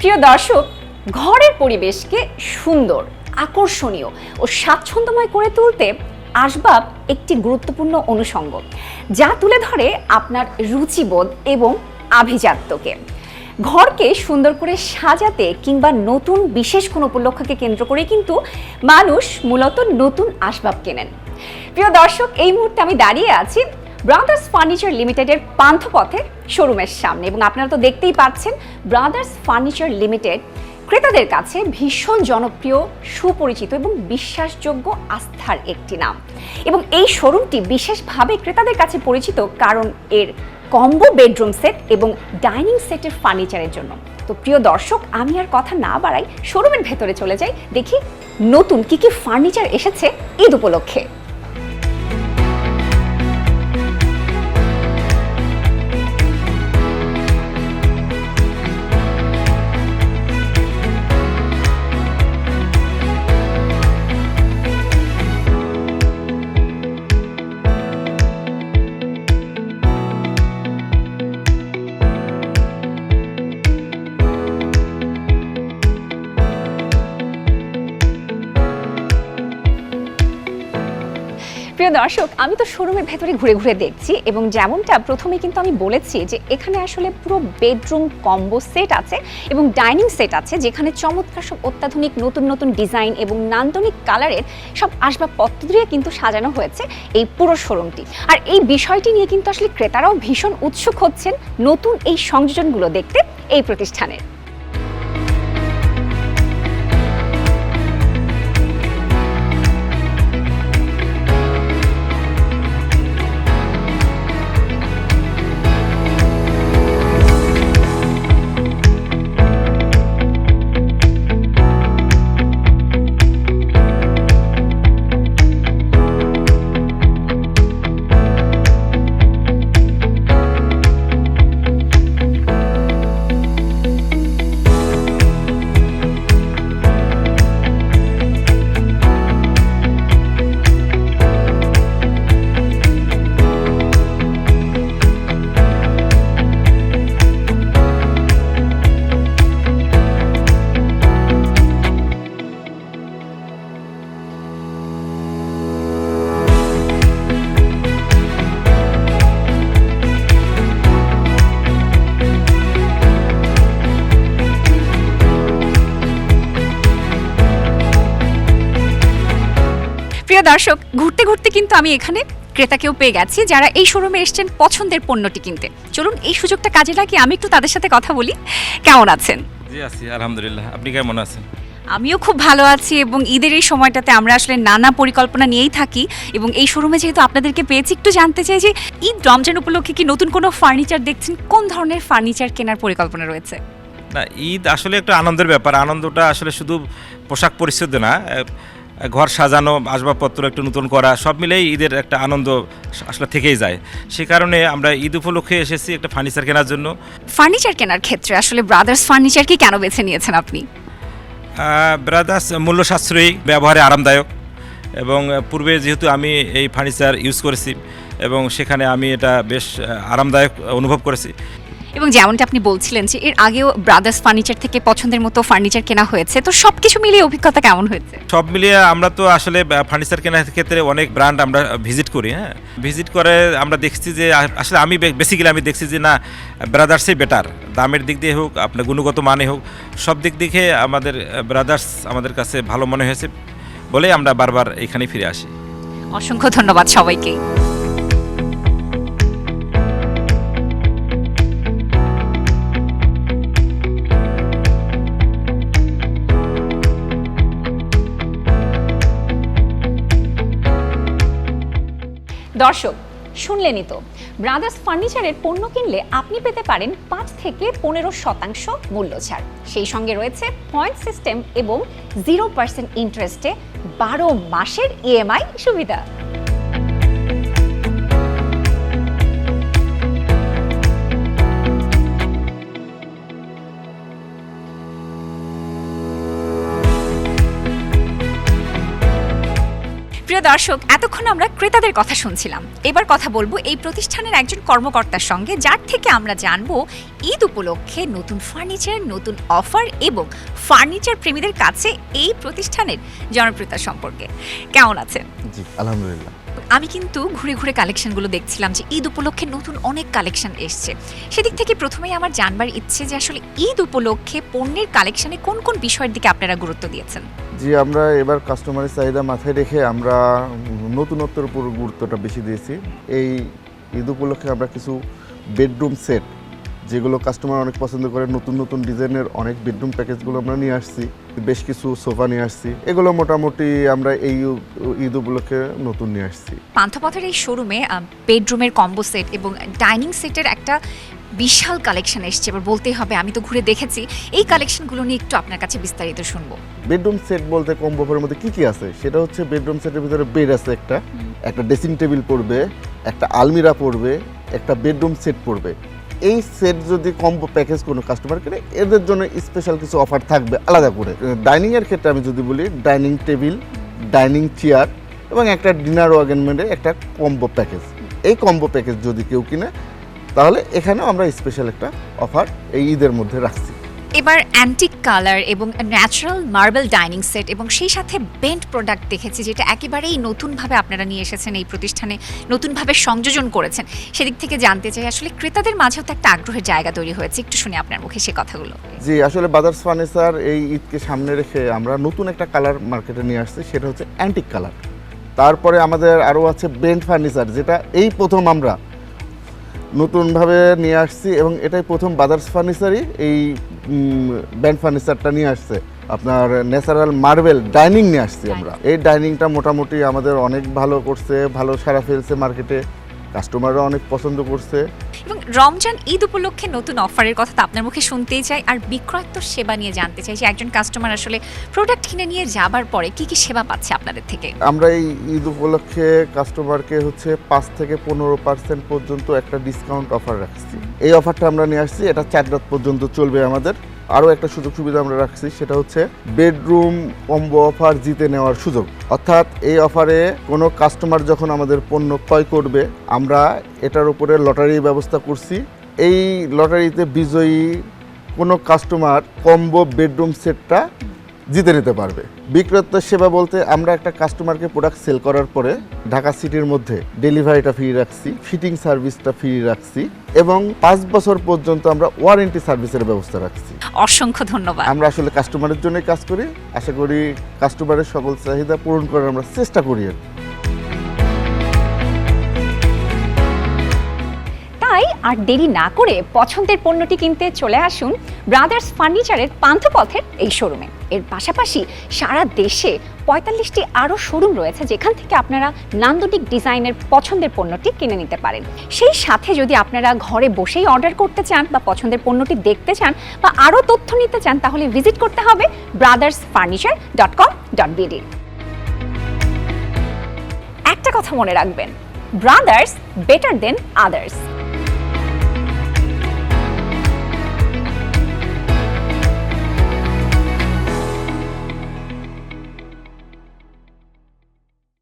প্রিয় দর্শক, ঘরের পরিবেশকে সুন্দর, আকর্ষণীয় ও স্বাচ্ছন্দ্যময় করে তুলতে আসবাব একটি গুরুত্বপূর্ণ অনুষঙ্গ, যা তুলে ধরে আপনার রুচিবোধ এবং আভিজাত্যকে। ঘরকে সুন্দর করে সাজাতে কিংবা নতুন বিশেষ কোনো উপলক্ষকে কেন্দ্র করে কিন্তু মানুষ মূলত নতুন আসবাব কেনেন। প্রিয় দর্শক, এই মুহূর্তে আমি দাঁড়িয়ে আছি ব্রাদার্স ফার্নিচার লিমিটেডের পান্থপথে শোরুমের সামনে এবং আপনারা তো দেখতেই পাচ্ছেন ব্রাদার্স ফার্নিচার লিমিটেড ক্রেতাদের কাছে ভীষণ জনপ্রিয়, সুপরিচিত এবং বিশ্বাসযোগ্য আস্থার একটি নাম। এবং এই শোরুমটি বিশেষভাবে ক্রেতাদের কাছে পরিচিত কারণ এর কম্বো বেডরুম সেট এবং ডাইনিং সেটের ফার্নিচারের জন্য। তো প্রিয় দর্শক, আমি আর কথা না বাড়াই, শোরুমের ভেতরে চলে যাই, দেখি নতুন কি কি ফার্নিচার এসেছে ঈদ উপলক্ষে। প্রিয় দর্শক, আমি তো শোরুমের ভেতরে ঘুরে ঘুরে দেখছি এবং যেমনটা প্রথমে কিন্তু আমি বলেছি যে এখানে আসলে পুরো বেডরুম কম্বো সেট আছে এবং ডাইনিং সেট আছে যেখানে চমৎকার সব অত্যাধুনিক, নতুন নতুন ডিজাইন এবং নান্দনিক কালারের সব আসবাবপত্র দিয়ে কিন্তু সাজানো হয়েছে এই পুরো শোরুমটি। আর এই বিষয়টি নিয়ে কিন্তু আসলে ক্রেতারাও ভীষণ উৎসুক হচ্ছেন নতুন এই সংযোজনগুলো দেখতে এই প্রতিষ্ঠানের। প্রিয় দর্শক ঘুরতে ঘুরতে কিন্তু আমি এখানে ক্রেতাকেও পেয়ে গেছি যারা এই শোরুমে এসেছেন পছন্দের পণ্যটি কিনতে। চলুন এই সুযোগটা কাজে লাগিয়ে আমি একটু তাদের সাথে কথা বলি। কেমন আছেন? জি আছি আলহামদুলিল্লাহ। আপনি কেমন আছেন? আমিও খুব ভালো আছি এবং ঈদের এই সময়টাতে আমরা আসলে নানা পরিকল্পনা নিয়েই থাকি এবং এই শোরুমে যেহেতু আপনাদেরকে পেয়েছি একটু জানতে চাই যে ঈদ রমজান উপলক্ষে কি নতুন কোনো ফার্নিচার দেখছেন? কোন ধরনের ফার্নিচার কেনার পরিকল্পনা রয়েছে? না ঈদ আসলে একটা আনন্দের ব্যাপার। আনন্দটা আসলে শুধু পোশাক পরিচ্ছদ না ঘর সাজানো আসবাবপত্র একটু নতুন করা সব মিলেই ঈদের একটা আনন্দ আসলে থেকেই যায়। সে কারণে আমরা ঈদ উপলক্ষে এসেছি একটা ফার্নিচার কেনার জন্য। ফার্নিচার কেনার ক্ষেত্রে আসলে ব্রাদার্স ফার্নিচার কি কেন বেছে নিয়েছেন আপনি? ব্রাদার্স মূল্য সাশ্রয়ী ব্যবহারে আরামদায়ক। এবং পূর্বে যেহেতু আমি এই ফার্নিচার ইউজ করেছি এবং সেখানে আমি এটা বেশ আরামদায়ক অনুভব করেছি। এবং যেমনটা আপনি বলছিলেন যে এর আগেও ব্রাদার্স ফার্নিচার থেকে পছন্দের মতো ফার্নিচার কেনা হয়েছে তো সবকিছু মিলিয়ে অভিজ্ঞতা কেমন হয়েছে? সব মিলিয়ে আমরা তো আসলে ফার্নিচার কেনার ক্ষেত্রে অনেক ব্র্যান্ড আমরা ভিজিট করি হ্যাঁ। ভিজিট করে আমরা দেখছি যে আসলে আমি বেসিক্যালি আমি দেখছি যে না ব্রাদার্সই বেটার দামের দিক দিয়ে হোক আপনার গুণগত মানে হোক সব দিক দিকে আমাদের ব্রাদার্স আমাদের কাছে ভালো মনে হয়েছে বলেই আমরা বারবার এখানে ফিরে আসি। অসংখ্য ধন্যবাদ সবাইকে। দর্শক, শুনলেনই তো। ব্রাদার্স ফার্নিচারের পণ্য কিনলে আপনি পেতে পারেন পাঁচ থেকে পনেরো শতাংশ মূল্য ছাড়। সেই সঙ্গে রয়েছে পয়েন্ট সিস্টেম এবং জিরো পার্সেন্ট ইন্টারেস্টে বারো মাসের ইএমআই সুবিধা। প্রিয় দর্শক, এতক্ষণ আমরা ক্রেতাদের কথা শুনছিলাম। এবার কথা বলব এই প্রতিষ্ঠানের একজন কর্মকর্তার সঙ্গে, যার থেকে আমরা জানব ঈদ উপলক্ষে নতুন ফার্নিচার, নতুন অফার এবং ফার্নিচার প্রেমীদের কাছে এই প্রতিষ্ঠানের জনপ্রিয়তা সম্পর্কে। কেমন আছেন? জি, আলহামদুলিল্লাহ। আমি কিন্তু ঘুরে ঘুরে কালেকশনগুলো দেখছিলাম যে ঈদ উপলক্ষে নতুন অনেক কালেকশন এসছে। সেদিক থেকে প্রথমেই আমার জানবার ইচ্ছে যে আসলে ঈদ উপলক্ষে পণ্যের কালেকশনে কোন কোন বিষয়ের দিকে আপনারা গুরুত্ব দিয়েছেন? জি, আমরা এবার কাস্টমারের চাহিদা মাথায় রেখে আমরা নতুনত্বের উপর গুরুত্বটা বেশি দিয়েছি। এই ঈদ উপলক্ষে আমরা কিছু বেডরুম সেট যেগুলো কাস্টমার অনেক পছন্দ করে নতুন নতুন ডিজাইনের অনেক বেডরুম প্যাকেজগুলো আমরা নিয়ে আসছি বেশ কিছু সোফা নিয়ে আসছি। এগুলো মোটামুটি আমরা এই ঈদ উপলক্ষে নতুন নিয়ে আসছি। পান্থপথের এই শোরুমে বেডরুমের কম্বো সেট এবং ডাইনিং সেটের একটা বিশাল কালেকশন এসছে। এবার বলতেই হবে আমি তো ঘুরে দেখেছি। এই কালেকশনগুলো নিয়ে একটু আপনার কাছে বিস্তারিত শুনব। বেডরুম সেট বলতে কম্বোফের মধ্যে কি কি আছে? সেটা হচ্ছে বেডরুম সেটের ভিতরে বেড আছে একটা। একটা ড্রেসিং টেবিল পড়বে একটা আলমিরা পড়বে একটা বেডরুম সেট পড়বে। এই সেট যদি কম্বো প্যাকেজ কোনো কাস্টমার কেনে এদের জন্য স্পেশাল কিছু অফার থাকবে আলাদা করে। ডাইনিংয়ের ক্ষেত্রে আমি যদি বলি ডাইনিং টেবিল ডাইনিং চেয়ার এবং একটা ডিনার ওয়াগেনমেন্টে একটা কম্বো প্যাকেজ এই কম্বো প্যাকেজ যদি কেউ কিনে, তাহলে এখানেও আমরা স্পেশাল একটা অফার এই ঈদের মধ্যে রাখছি। এবার অ্যান্টিক কালার এবং ন্যাচারাল মার্বেল ডাইনিং সেট এবং সেই সাথে বেন্ট প্রোডাক্ট দেখেছি, যেটা একেবারেই নতুনভাবে আপনারা নিয়ে এসেছেন এই প্রতিষ্ঠানে, নতুনভাবে সংযোজন করেছেন। সেদিক থেকে জানতে চাই, আসলে ক্রেতাদের মাঝেও তো একটা আগ্রহের জায়গা তৈরি হয়েছে। একটু শুনে আপনার মুখে সে কথাগুলো। জি, আসলে বাজার্স ফার্নিচার এই ঈদকে সামনে রেখে আমরা নতুন একটা কালার মার্কেটে নিয়ে আসছি, সেটা হচ্ছে অ্যান্টিক কালার তারপরে আমাদের আরও আছে বেন্ট ফার্নিচার যেটা এই প্রথম আমরা নতুনভাবে নিয়ে আসছি এবং এটাই প্রথম বাদার্স ফার্নিচারই এই ব্যান্ড ফার্নিচারটা নিয়ে আসছে। আপনার ন্যাচারাল মার্বেল ডাইনিং নিয়ে আসছি আমরা। এই ডাইনিংটা মোটামুটি আমাদের অনেক ভালো করছে ভালো সারা ফেলছে মার্কেটে কাস্টমাররা অনেক পছন্দ করছে। এবং রমজান ঈদ উপলক্ষে নতুন অফারের কথা তো আপনার মুখে শুনতেই চাই। আর বিক্রয়োত্তর সেবা নিয়ে জানতে চাই যে একজন কাস্টমার আসলে প্রোডাক্ট কিনে নিয়ে যাবার পরে কি কি সেবা পাচ্ছে আপনাদের থেকে? আমরা এই ঈদ উপলক্ষে কাস্টমারকে হচ্ছে পাঁচ থেকে পনেরো পার্সেন্ট পর্যন্ত একটা ডিসকাউন্ট অফার রাখছি। এই অফারটা আমরা নিয়ে আসছি। এটা চার রাত পর্যন্ত চলবে আমাদের। আরও একটা সুযোগ সুবিধা আমরা রাখছি, সেটা হচ্ছে বেডরুম কম্বো অফার জিতে নেওয়ার সুযোগ। অর্থাৎ এই অফারে কোনো কাস্টমার যখন আমাদের পণ্য ক্রয় করবে, আমরা এটার উপরে লটারির ব্যবস্থা করছি। এই লটারিতে বিজয়ী কোনো কাস্টমার কম্বো বেডরুম সেটটা জিতে নিতে পারবে। বিক্রেতার সেবা বলতে আমরা একটা কাস্টমারকে প্রোডাক্ট সেল করার পরে ঢাকা সিটির মধ্যে ডেলিভারিটা ফ্রি রাখছি ফিটিং সার্ভিসটা ফ্রি রাখছি এবং পাঁচ বছর পর্যন্ত আমরা ওয়ারেন্টি সার্ভিসের ব্যবস্থা রাখছি। অসংখ্য ধন্যবাদ। আমরা আসলে কাস্টমারের জন্যই কাজ করি আশা করি কাস্টমারের সকল চাহিদা পূরণ করার আমরা চেষ্টা করি আর আর দেরি না করে পছন্দের পণ্যটি কিনতে চলে আসুন ব্রাদার্স ফার্নিচারের পান্থপথের এই শোরুমে। এর পাশাপাশি সারা দেশে পঁয়তাল্লিশটি আরও শোরুম রয়েছে যেখান থেকে আপনারা নান্দনিক ডিজাইনের পছন্দের পণ্যটি কিনে নিতে পারেন। সেই সাথে যদি আপনারা ঘরে বসেই অর্ডার করতে চান বা পছন্দের পণ্যটি দেখতে চান বা আরও তথ্য নিতে চান, তাহলে ভিজিট করতে হবে brothers furniture dot com dot BD. একটা কথা মনে রাখবেন, ব্রাদার্স বেটার দেন আদার্স।